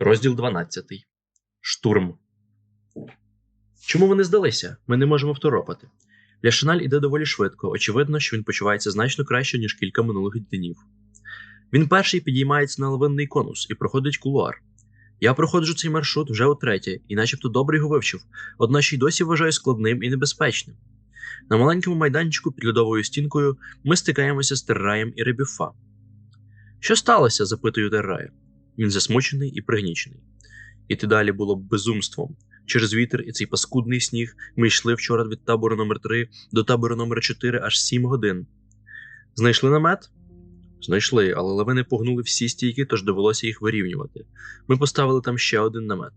Розділ 12. Штурм. Чому вони здалися? Ми не можемо второпати. Ляшиналь іде доволі швидко. Очевидно, що він почувається значно краще, ніж кілька минулих днів. Він перший підіймається на лавинний конус і проходить кулуар. Я проходжу цей маршрут вже утретє і начебто добре його вивчив, одначе й досі вважаю складним і небезпечним. На маленькому майданчику під льодовою стінкою ми стикаємося з Терраєм і Ребюфа. Що сталося? запитую Террая. Він засмучений і пригнічений. Іти далі було б безумством. Через вітер і цей паскудний сніг ми йшли вчора від табору номер 3 до табору номер 4 аж 7 годин. Знайшли намет? Знайшли, але лавини погнули всі стійки, тож довелося їх вирівнювати. Ми поставили там ще один намет.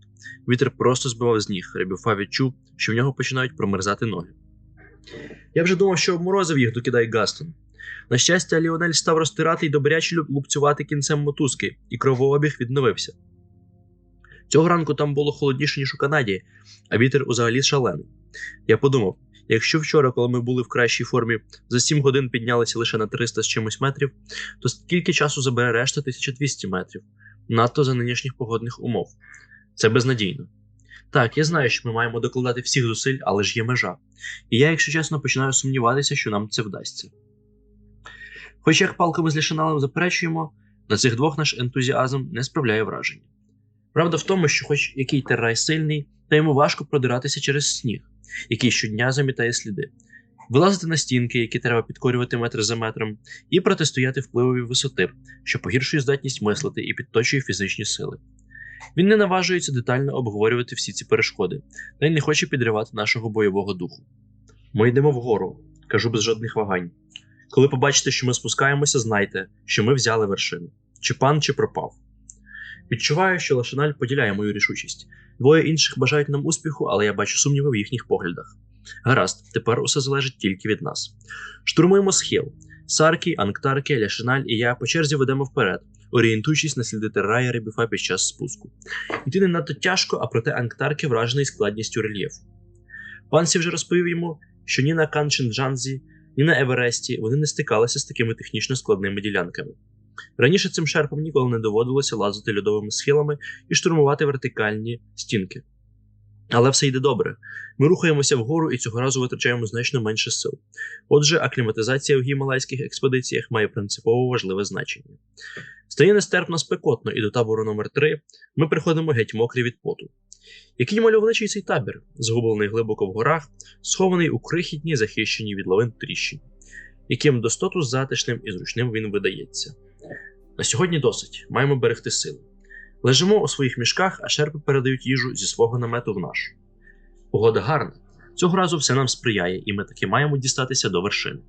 Вітер просто збивав з ніг. Ребюфа відчув, що в нього починають промерзати ноги. Я вже думав, що обморозив їх, докидає Гастон. На щастя, Ліонель став розтирати й добряче лупцювати кінцем мотузки, і кровообіг відновився. Цього ранку там було холодніше, ніж у Канаді, а вітер узагалі шалений. Я подумав, якщо вчора, коли ми були в кращій формі, за 7 годин піднялися лише на 300 з чимось метрів, то скільки часу забере решта 1200 метрів, надто за нинішніх погодних умов. Це безнадійно. Так, я знаю, що ми маємо докладати всіх зусиль, але ж є межа. І я, якщо чесно, починаю сумніватися, що нам це вдасться. Хоч як палками з лішаналем заперечуємо, на цих двох наш ентузіазм не справляє враження. Правда в тому, що, хоч який террай сильний, та йому важко продиратися через сніг, який щодня замітає сліди, вилазити на стінки, які треба підкорювати метр за метром, і протистояти впливові висоти, що погіршує здатність мислити і підточує фізичні сили. Він не наважується детально обговорювати всі ці перешкоди, та й не хоче підривати нашого бойового духу. Ми йдемо вгору, кажу без жодних вагань. Коли побачите, що ми спускаємося, знайте, що ми взяли вершину. Чи пан, чи пропав. Відчуваю, що Лашиналь поділяє мою рішучість. Двоє інших бажають нам успіху, але я бачу сумніви в їхніх поглядах. Гаразд, тепер усе залежить тільки від нас. Штурмуємо схил. Саркі, Анктарки, Ляшиналь і я по черзі ведемо вперед, орієнтуючись на сліди террая Ребюфа під час спуску. Йти не надто тяжко, а проте Анктарки вражений складністю рельєфу. Пансі вже розповів йому, що ні на Канченджанзі, ні на Евересті вони не стикалися з такими технічно складними ділянками. Раніше цим шерпам ніколи не доводилося лазити льодовими схилами і штурмувати вертикальні стінки. Але все йде добре. Ми рухаємося вгору і цього разу витрачаємо значно менше сил. Отже, акліматизація в гімалайських експедиціях має принципово важливе значення. Стає нестерпно спекотно, і до табору номер 3 ми приходимо геть мокрі від поту. Який мальовничий цей табір, згублений глибоко в горах, схований у крихітній захищеній від лавин тріщині, яким достоту затишним і зручним він видається. На сьогодні досить, маємо берегти сили. Лежимо у своїх мішках, а шерпи передають їжу зі свого намету в наш. Погода гарна. Цього разу все нам сприяє, і ми таки маємо дістатися до вершини.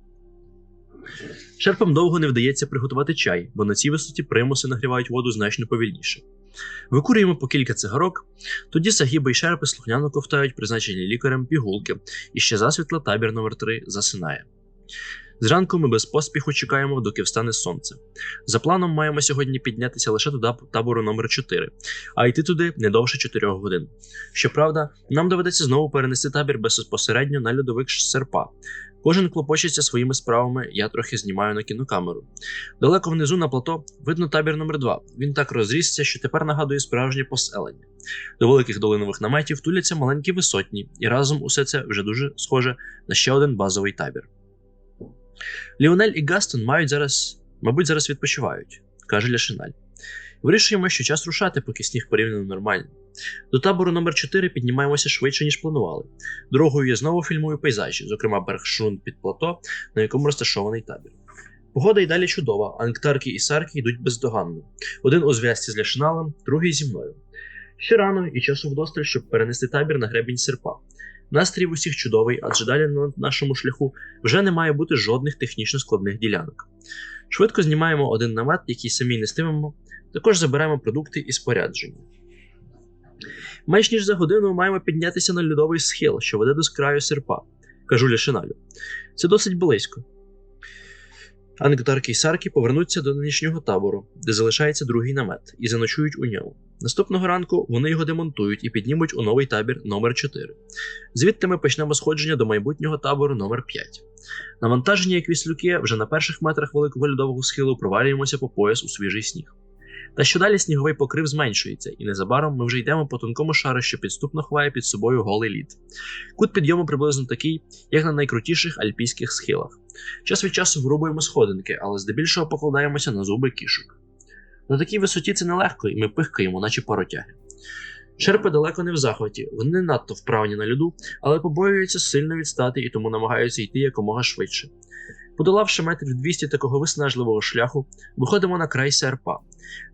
Шерпам довго не вдається приготувати чай, бо на цій висоті примуси нагрівають воду значно повільніше. Викурюємо по кілька цигарок, тоді сагіби й шерпи слухняно ковтають призначені лікарем пігулки, і ще засвітла табір номер 3 засинає. Зранку ми без поспіху чекаємо, доки встане сонце. За планом маємо сьогодні піднятися лише до табору номер 4 а йти туди не довше 4 годин. Щоправда, нам доведеться знову перенести табір безпосередньо на льодовик серпа. Кожен клопочеться своїми справами, я трохи знімаю на кінокамеру. Далеко внизу на плато видно табір номер 2 Він так розрісся, що тепер нагадує справжнє поселення. До великих долинових наметів туляться маленькі висотні, і разом усе це вже дуже схоже на ще один базовий табір. Ліонель і Гастон мають зараз, мабуть, зараз відпочивають, каже Ляшиналь. Вирішуємо, що час рушати, поки сніг порівняно нормальний. До табору номер 4 піднімаємося швидше, ніж планували. Дорогою я знову фільмую пейзажі, зокрема Бергшрун під плато, на якому розташований табір. Погода й далі чудова, анктарки і сарки йдуть бездоганно. Один у зв'язці з Ляшиналем, другий зі мною. Ще рано і часу вдосталь, щоб перенести табір на гребінь серпа. Настрій в усіх чудовий, адже далі на нашому шляху вже не має бути жодних технічно складних ділянок. Швидко знімаємо один намет, який самі нестимемо, також заберемо продукти і спорядження. Менш ніж за годину маємо піднятися на льодовий схил, що веде до скраю серпа, кажу Лішиналю. Це досить близько. Ангтарки і Сарки повернуться до нинішнього табору, де залишається другий намет, і заночують у ньому. Наступного ранку вони його демонтують і піднімуть у новий табір номер 4 Звідти ми почнемо сходження до майбутнього табору номер 5 Навантажені як віслюки, вже на перших метрах великого льодового схилу провалюємося по пояс у свіжий сніг. Та що далі сніговий покрив зменшується, і незабаром ми вже йдемо по тонкому шару, що підступно ховає під собою голий лід. Кут підйому приблизно такий, як на найкрутіших альпійських схилах. Час від часу врубуємо сходинки, але здебільшого покладаємося на зуби кішок. На такій висоті це нелегко, і ми пихкаємо, наче паротяги. Шерпи далеко не в захваті, вони не надто вправні на льоду, але побоюються сильно відстати і тому намагаються йти якомога швидше. Подолавши метрів 200 такого виснажливого шляху, виходимо на край серпа.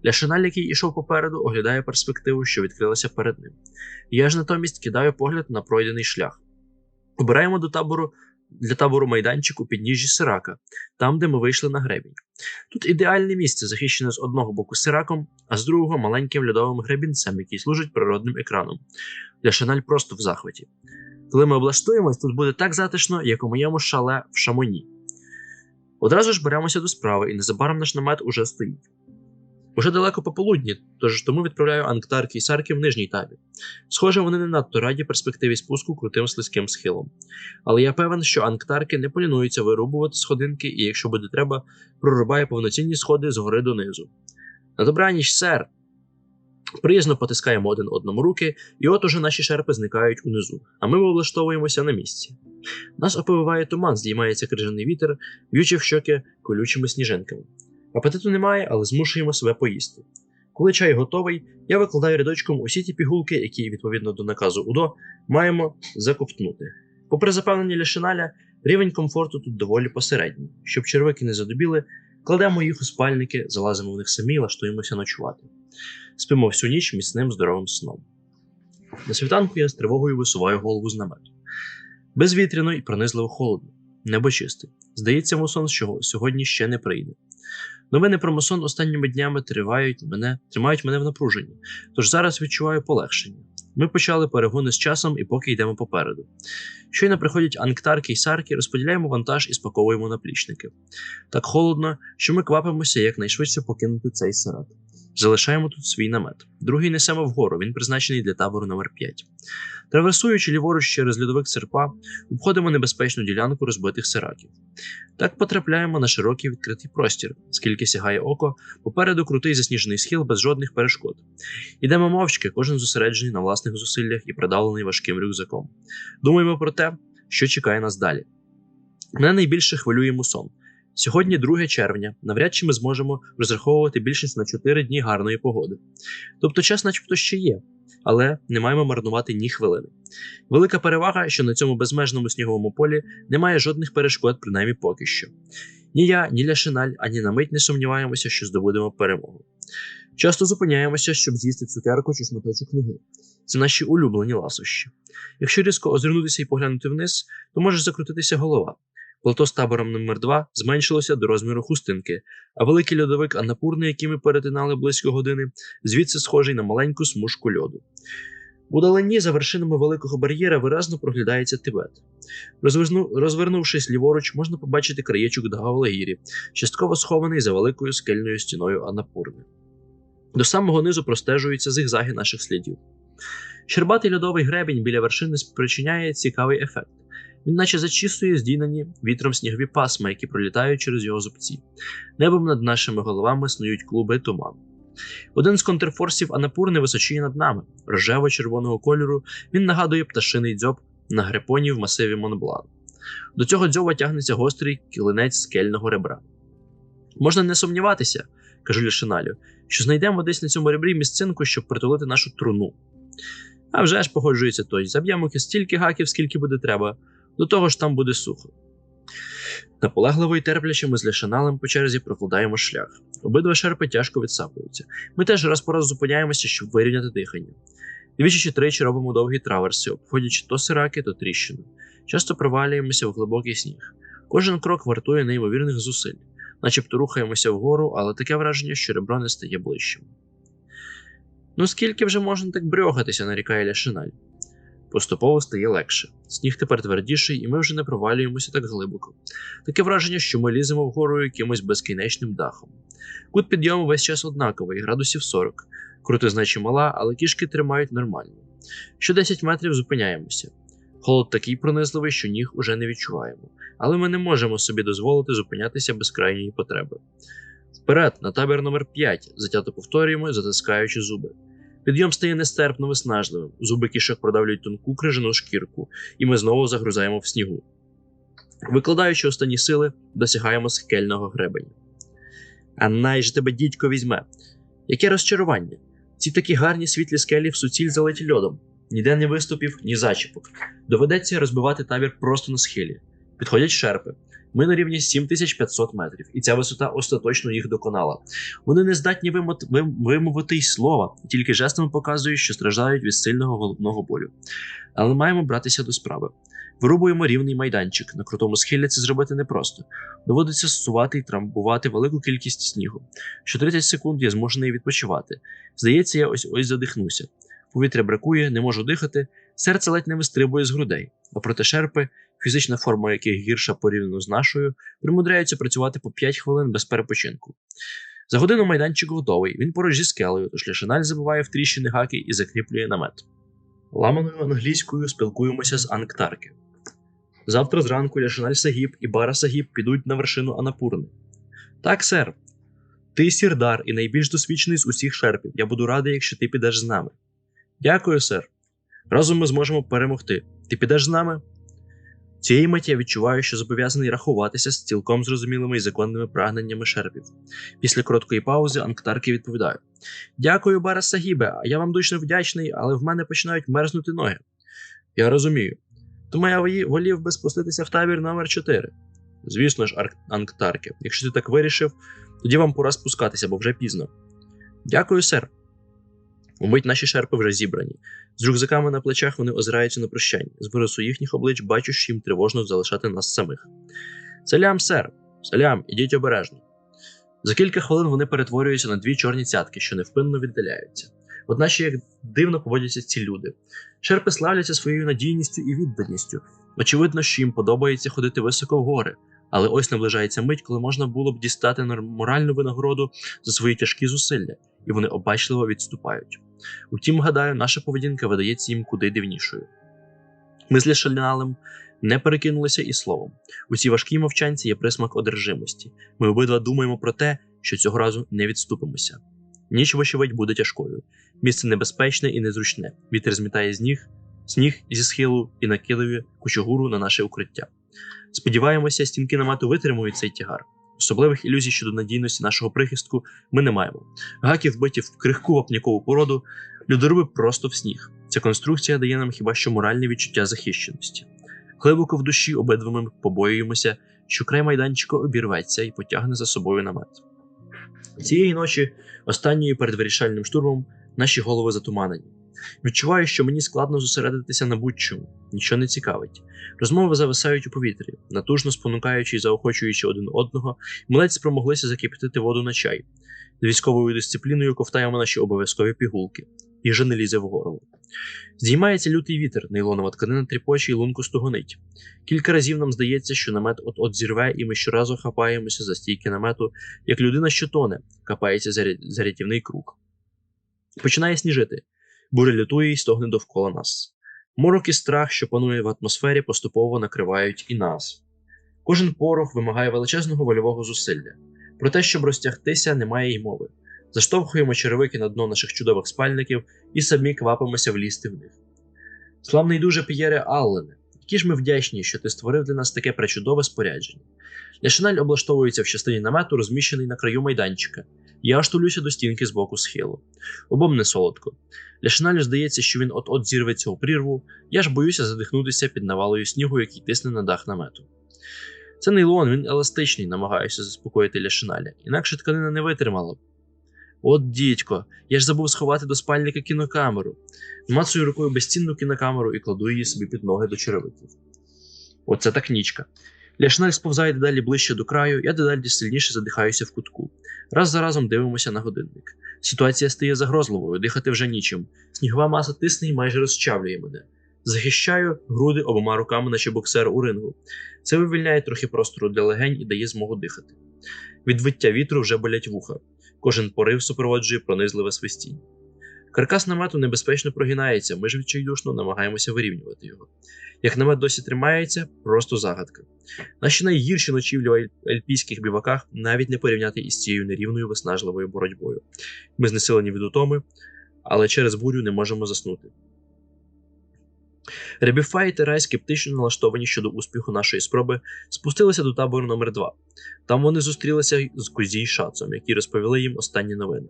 Ляшиналь, який ішов попереду, оглядає перспективу, що відкрилася перед ним. Я ж натомість кидаю погляд на пройдений шлях. Обираємо до табору для табору майданчик у підніжжі Сирака, там, де ми вийшли на гребінь. Тут ідеальне місце, захищене з одного боку сираком, а з другого маленьким льодовим гребінцем, який служить природним екраном. Ляшиналь просто в захваті. Коли ми облаштуємось, тут буде так затишно, як у моєму шале в Шамоні. Одразу ж беремося до справи, і незабаром наш намет уже стоїть. Уже далеко пополудні, тож тому відправляю Анктарки і Сарки в нижній табір. Схоже, вони не надто раді перспективі спуску крутим слизьким схилом. Але я певен, що Анктарки не полінуються вирубувати сходинки, і якщо буде треба, прорубає повноцінні сходи згори донизу. На добраніч, сер! Приязно потискаємо один одному руки, і от уже наші шерпи зникають унизу, а ми облаштовуємося на місці. Нас оповиває туман, здіймається крижаний вітер, б'ючи в щоки колючими сніжинками. Апетиту немає, але змушуємо себе поїсти. Коли чай готовий, я викладаю рядочком усі ті пігулки, які, відповідно до наказу УДО, маємо заковтнути. Попри запевнення Ляшиналя, рівень комфорту тут доволі посередній. Щоб червики не задубіли, кладемо їх у спальники, залазимо в них самі і лаштуємося ночувати. Спимо всю ніч міцним здоровим сном. На світанку я з тривогою висуваю голову з намету. Безвітряно і пронизливо холодно, небо чисте. Здається, мусон сьогодні ще не прийде. Новини про масон останніми днями тривають мене, тримають мене в напруженні, тож зараз відчуваю полегшення. Ми почали перегони з часом і поки йдемо попереду. Щойно приходять анктарки й сарки, розподіляємо вантаж і спаковуємо наплічники. Так холодно, що ми квапимося якнайшвидше покинути цей сарат. Залишаємо тут свій намет. Другий несемо вгору, він призначений для табору номер 5 Траверсуючи ліворуч через льодовик серпа, обходимо небезпечну ділянку розбитих сираків. Так потрапляємо на широкий відкритий простір, скільки сягає око, попереду крутий засніжений схил без жодних перешкод. Ідемо мовчки, кожен зосереджений на власних зусиллях і придавлений важким рюкзаком. Думаємо про те, що чекає нас далі. Мене найбільше хвилює мусон. Сьогодні 2 червня, навряд чи ми зможемо розраховувати більшість на 4 дні гарної погоди. Тобто час, начебто, ще є, але не маємо марнувати ні хвилини. Велика перевага, що на цьому безмежному сніговому полі немає жодних перешкод, принаймні поки що. Ні я, ні Ляшиналь, ані на мить не сумніваємося, що здобудемо перемогу. Часто зупиняємося, щоб з'їсти цукерку чи шматочок книги. Це наші улюблені ласощі. Якщо різко озирнутися і поглянути вниз, то може закрутитися голова. Плато з табором номер 2 зменшилося до розміру хустинки, а великий льодовик Анапурний, який ми перетинали близько години, звідси схожий на маленьку смужку льоду. У далині за вершинами великого бар'єра виразно проглядається Тибет. Розверну... Розвернувшись ліворуч, можна побачити краєчок Дагаолагірі, частково схований за великою скельною стіною Анапурни. До самого низу простежуються зигзаги наших слідів. Щербатий льодовий гребінь біля вершини спричиняє цікавий ефект. Він наче зачісує здійнені вітром снігові пасма, які пролітають через його зубці. Небом над нашими головами снують клуби туману. Один з контрфорсів Анапурни височіє над нами, рожево-червоного кольору, він нагадує пташиний дзьоб на грепоні в масиві Монблан. До цього дзьоба тягнеться гострий кілинець скельного ребра. Можна не сумніватися, кажу Лішиналю, що знайдемо десь на цьому ребрі місцинку, щоб притулити нашу труну. А вже ж погоджується той, заб'ємо стільки гаків, скільки буде треба, до того ж там буде сухо. Наполегливо й терпляче ми з Ляшаналем по черзі прокладаємо шлях. Обидва шерпи тяжко відсапуються. Ми теж раз по раз зупиняємося, щоб вирівняти дихання. Двічі чи тричі робимо довгі траверси, обходячи то сираки, то тріщини. Часто провалюємося в глибокий сніг. Кожен крок вартує неймовірних зусиль, начебто рухаємося вгору, але таке враження, що ребро не стає ближчим. Ну скільки вже можна так брьохатися, нарікає Ляшиналь. Поступово стає легше. Сніг тепер твердіший, і ми вже не провалюємося так глибоко. Таке враження, що ми ліземо вгору якимось безкінечним дахом. Кут підйому весь час однаковий, градусів 40. Крутизна чимала, але кішки тримають нормально. Що 10 метрів зупиняємося. Холод такий пронизливий, що ніг уже не відчуваємо, але ми не можемо собі дозволити зупинятися без крайньої потреби. Вперед, на табір номер 5 затято повторюємо, затискаючи зуби. Підйом стає нестерпно виснажливим, зуби кішок продавлюють тонку крижану шкірку, і ми знову загрузаємо в снігу. Викладаючи останні сили, досягаємо скельного гребеня. А най же тебе дідько візьме. Яке розчарування! Ці такі гарні світлі скелі в суціль залиті льодом. Ніде не виступів, ні зачіпок. Доведеться розбивати табір просто на схилі. Підходять шерпи. Ми на рівні 7500 метрів, і ця висота остаточно їх доконала. Вони не здатні вимовити й слова, тільки жестами показують, що страждають від сильного головного болю. Але маємо братися до справи. Вирубуємо рівний майданчик. На крутому схилі це зробити непросто. Доводиться сувати і трамбувати велику кількість снігу. Що 30 секунд я змушений відпочивати. Здається, я ось ось задихнуся. Повітря бракує, не можу дихати, серце ледь не вистрибує з грудей. А проте шерпи, фізична форма яких гірша порівняно з нашою, примудряються працювати по 5 хвилин без перепочинку. За годину майданчик готовий, він поруч зі скелею, тож Ляшиналь забиває в тріщини гаки і закріплює намет. Ламаною англійською спілкуємося з Анктарки. Завтра зранку Ляшиналь Сагіб і Бара Сагіб підуть на вершину Анапурни. Так, сер. Ти сірдар і найбільш досвідчений з усіх шерпів. Я буду радий, якщо ти підеш з нами. Дякую, сер. Разом ми зможемо перемогти. Ти підеш з нами? Цієї миті я відчуваю, що зобов'язаний рахуватися з цілком зрозумілими і законними прагненнями шерпів. Після короткої паузи Анктарки відповідаю: Дякую, Бара Сагібе, а я вам дуже вдячний, але в мене починають мерзнути ноги. Я розумію. Тому я волів би спуститися в табір номер 4 Звісно ж, Арк- Анктарки, якщо ти так вирішив, тоді вам пора спускатися, бо вже пізно. Дякую, сер. Умить наші шерпи вже зібрані. З рюкзаками на плечах вони озираються на прощання. З вирису їхніх облич бачу, що їм тривожно залишати нас самих. Салям, сер! Салям, ідіть обережно. За кілька хвилин вони перетворюються на дві чорні цятки, що невпинно віддаляються. Одначе як дивно поводяться ці люди. Шерпи славляться своєю надійністю і відданістю. Очевидно, що їм подобається ходити високо в гори, але ось наближається мить, коли можна було б дістати моральну винагороду за свої тяжкі зусилля, і вони обачливо відступають. Утім, гадаю, наша поведінка видається їм куди дивнішою. Ми з Ляшаліналем не перекинулися і словом. У цій важкій мовчанці є присмак одержимості. Ми обидва думаємо про те, що цього разу не відступимося. Ніч, вочевидь, буде тяжкою. Місце небезпечне і незручне. Вітер змітає з ніг, сніг зі схилу і накидує кучугуру на наше укриття. Сподіваємося, стінки намету витримують цей тягар. Особливих ілюзій щодо надійності нашого прихистку ми не маємо. Гаки вбиті в крихку вапнякову породу, льодоруби просто в сніг. Ця конструкція дає нам хіба що моральне відчуття захищеності. Глибоко в душі обидва ми побоюємося, що край майданчика обірветься і потягне за собою намет. Цієї ночі, останньої перед вирішальним штурмом, наші голови затуманені. Відчуваю, що мені складно зосередитися на будь-чому, нічого не цікавить. Розмови зависають у повітрі, натужно спонукаючи і заохочуючи один одного, ми ледь спромоглися закипятити воду на чай. З військовою дисципліною ковтаємо наші обов'язкові пігулки. Їжа не лізе в горло. Здіймається лютий вітер, нейлонова тканина тріпоче і лунку стогонить. Кілька разів нам здається, що намет от-от зірве, і ми щоразу хапаємося за стійки намету, як людина, що тоне, капається за рятівний круг. Починає сніжити. Буря лютує і стогне довкола нас. Морок і страх, що панує в атмосфері, поступово накривають і нас. Кожен порох вимагає величезного вольового зусилля. Про те, щоб розтягтися, немає й мови. Заштовхуємо черевики на дно наших чудових спальників і самі квапимося влізти в них. Славний дуже П'єре Аллене, які ж ми вдячні, що ти створив для нас таке пречудове спорядження. Ляшиналь облаштовується в частині намету, розміщений на краю майданчика. Я аж тулюся до стінки з боку схилу. Обом не солодко. Ляшиналю здається, що він от-от зірветься у прірву, я ж боюся задихнутися під навалою снігу, який тисне на дах намету. Це нейлон, він еластичний, намагаюся заспокоїти Ляшиналя, інакше тканина не витримала б. От дідько, я ж забув сховати до спальника кінокамеру. Мацую рукою безцінну кінокамеру і кладу її собі під ноги до черевиків. Оце так нічка. Ляшналь сповзає дедалі ближче до краю, я дедалі сильніше задихаюся в кутку. Раз за разом дивимося на годинник. Ситуація стає загрозливою, дихати вже нічим. Снігова маса тисне і майже розчавлює мене. Захищаю груди обома руками, наче боксер у рингу. Це вивільняє трохи простору для легень і дає змогу дихати. Від виття вітру вже болять вуха. Кожен порив супроводжує пронизливе свистіння. Каркас намету небезпечно прогинається, ми ж відчайдушно намагаємося вирівнювати його. Як намет досі тримається, просто загадка. Наші найгірші ночівлі в альпійських біваках навіть не порівняти із цією нерівною виснажливою боротьбою. Ми знесилені від утоми, але через бурю не можемо заснути. Ребіфа і Терай, скептично налаштовані щодо успіху нашої спроби, спустилися до табору номер 2 Там вони зустрілися з Кузі й Шацом, які розповіли їм останні новини.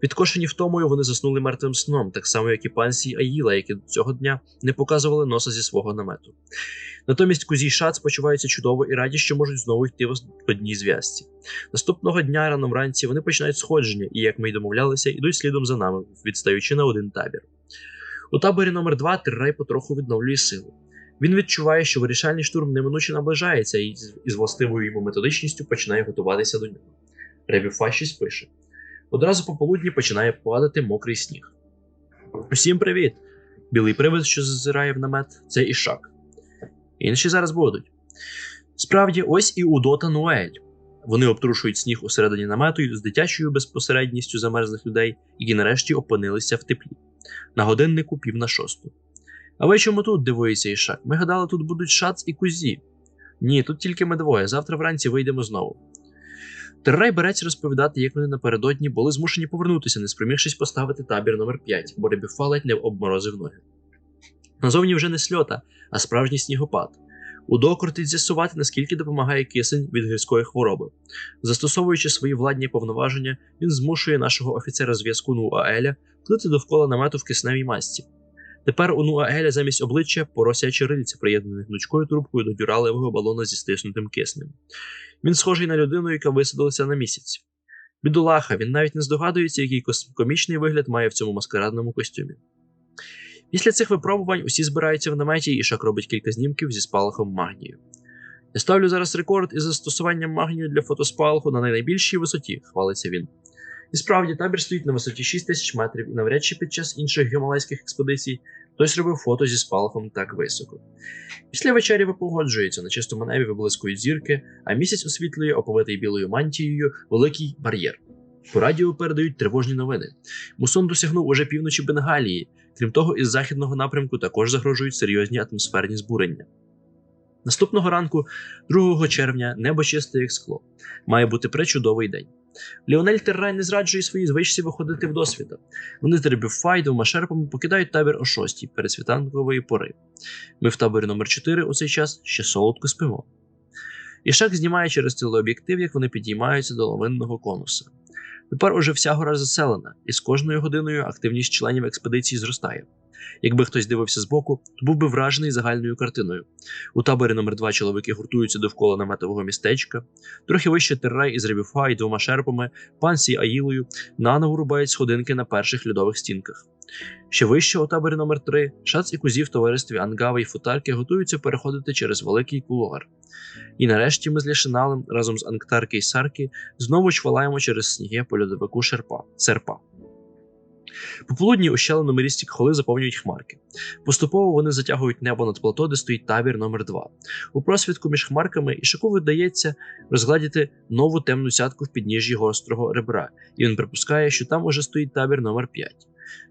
Підкошені втомою, вони заснули мертвим сном, так само, як і пансі Аїла, які до цього дня не показували носа зі свого намету. Натомість Кузі й Шац почуваються чудово і раді, що можуть знову йти в одній зв'язці. Наступного дня рано вранці вони починають сходження і, як ми й домовлялися, йдуть слідом за нами, відстаючи на один табір. У таборі номер 2 Террай потроху відновлює силу. Він відчуває, що вирішальний штурм неминуче наближається і з властивою йому методичністю починає готуватися до нього. Ребюфа щось пише. Одразу пополудні починає падати мокрий сніг. Усім привіт! Білий привид, що зазирає в намет, це Ішак. Інші зараз будуть. Справді, ось і Удо та Нуель. Вони обтрушують сніг усередині намету з дитячою безпосередністю замерзлих людей, які нарешті опинилися в теплі. На годиннику пів на шосту. А ви чому тут? дивується Ішак. Ми гадали, тут будуть шац і кузі. Ні, тут тільки ми двоє. Завтра вранці вийдемо знову. Террай береться розповідати, як вони напередодні були змушені повернутися, не спромігшись поставити табір номер 5 бо Ребіфа не обморозив ноги. Назовні вже не сльота, а справжній снігопад. Удо кортить з'ясувати, наскільки допомагає кисень від гірської хвороби. Застосовуючи свої владні повноваження, він змушує нашого офіцера зв'язку Нуаеля плити довкола намету в кисневій масці. Тепер у Нуаеля замість обличчя поросячі рильці, приєднані гнучкою трубкою до дюралевого балона зі стиснутим киснем. Він схожий на людину, яка висадилася на місяць. Бідолаха, він навіть не здогадується, який комічний вигляд має в цьому маскарадному костюмі. Після цих випробувань усі збираються в наметі, і Шак робить кілька знімків зі спалахом магнію. Я ставлю зараз рекорд із застосуванням магнію для фотоспалаху на найбільшій висоті, хвалиться він. І справді табір стоїть на висоті 6 тисяч метрів, і навряд чи під час інших гімалайських експедицій хтось робив фото зі спалахом так високо. Після вечері ви погоджується, на чистому небі виблискують зірки, а місяць освітлює оповитий білою мантією великий бар'єр. По радіо передають тривожні новини. Мусон досягнув уже півночі Бенгалії, крім того, із західного напрямку також загрожують серйозні атмосферні збурення. Наступного ранку, 2 червня, небо чисте як скло. Має бути пречудовий день. Ліонель Террай не зраджує своїй звичці виходити в досвіта. Вони з Фай двома шерпами покидають табір о 6 перед світанкової пори. Ми в таборі номер 4 у цей час ще солодко спимо. Ішак знімає через телеоб'єктив, як вони підіймаються до лавинного конуса. Тепер уже вся гора заселена, і з кожною годиною активність членів експедиції зростає. Якби хтось дивився збоку, то був би вражений загальною картиною. У таборі номер 2 чоловіки гуртуються довкола наметового містечка, трохи вище террай із ревіфа і двома шерпами, пансі Аїлою, наново рубають сходинки на перших льодових стінках. Ще вище у таборі номер 3 шац і кузі в товаристві Ангави і Футарки готуються переходити через великий кулуар. І нарешті ми з Ляшиналем разом з Анктарки і Сарки знову чвалаємо через сніги по льодовику шерпа, серпа. Пополудні ущелину мирісті холи заповнюють хмарки. Поступово вони затягують небо над плато, де стоїть табір номер 2 У просвідку між хмарками Ішаку вдається розгладіти нову темну сятку в підніжжі гострого ребра, і він припускає, що там уже стоїть табір номер 5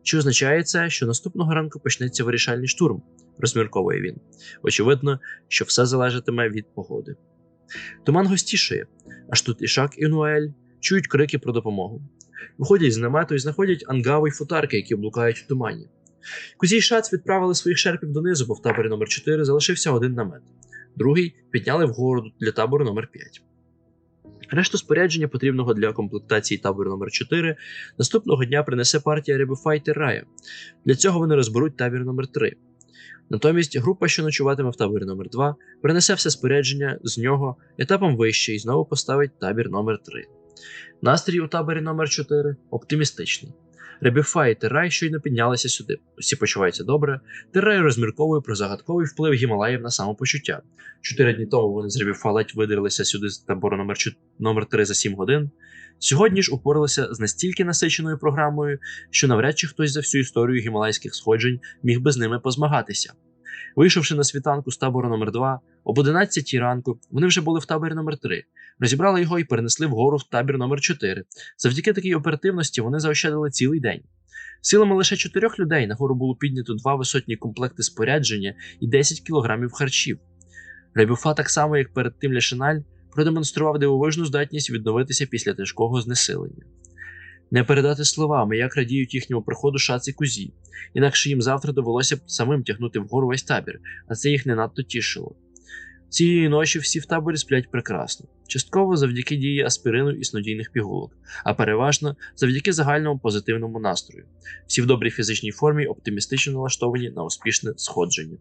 Що означає це, що наступного ранку почнеться вирішальний штурм, розмірковує він. Очевидно, що все залежатиме від погоди. Туман густішає, аж тут Ішак і Нуель чують крики про допомогу. Виходять з намету і знаходять ангави й футарки, які блукають в тумані. Кузій Шац відправили своїх шерпів донизу, бо в таборі номер 4 залишився один намет. Другий підняли вгору для табору номер 5 Решту спорядження, потрібного для комплектації табору номер 4 наступного дня принесе партія Рибофайтер Рая. Для цього вони розберуть табір номер 3 Натомість група, що ночуватиме в таборі номер 2 принесе все спорядження з нього етапом вище і знову поставить табір номер 3 Настрій у таборі номер 4 оптимістичний. Ребіфа і Террай щойно піднялися сюди. Усі почуваються добре. Террай розмірковує про загадковий вплив Гімалаїв на самопочуття. Чотири дні тому вони з Ребіфа ледь видерлися сюди з табору номер номер 3 за 7 годин. Сьогодні ж упоралися з настільки насиченою програмою, що навряд чи хтось за всю історію гімалайських сходжень міг би з ними позмагатися. Вийшовши на світанку з табору номер 2 об 11 ранку вони вже були в таборі номер 3 розібрали його і перенесли вгору в табір номер 4 Завдяки такій оперативності вони заощадили цілий день. Силами лише чотирьох людей нагору було піднято два висотні комплекти спорядження і 10 кілограмів харчів. Ребюфа, так само як перед тим Ляшиналь, продемонстрував дивовижну здатність відновитися після тяжкого знесилення. Не передати словами, як радіють їхньому приходу шаці кузі, інакше їм завтра довелося б самим тягнути вгору весь табір, а це їх не надто тішило. Цієї ночі всі в таборі сплять прекрасно, частково завдяки дії аспірину і снодійних пігулок, а переважно завдяки загальному позитивному настрою. Всі в добрій фізичній формі оптимістично налаштовані на успішне сходження.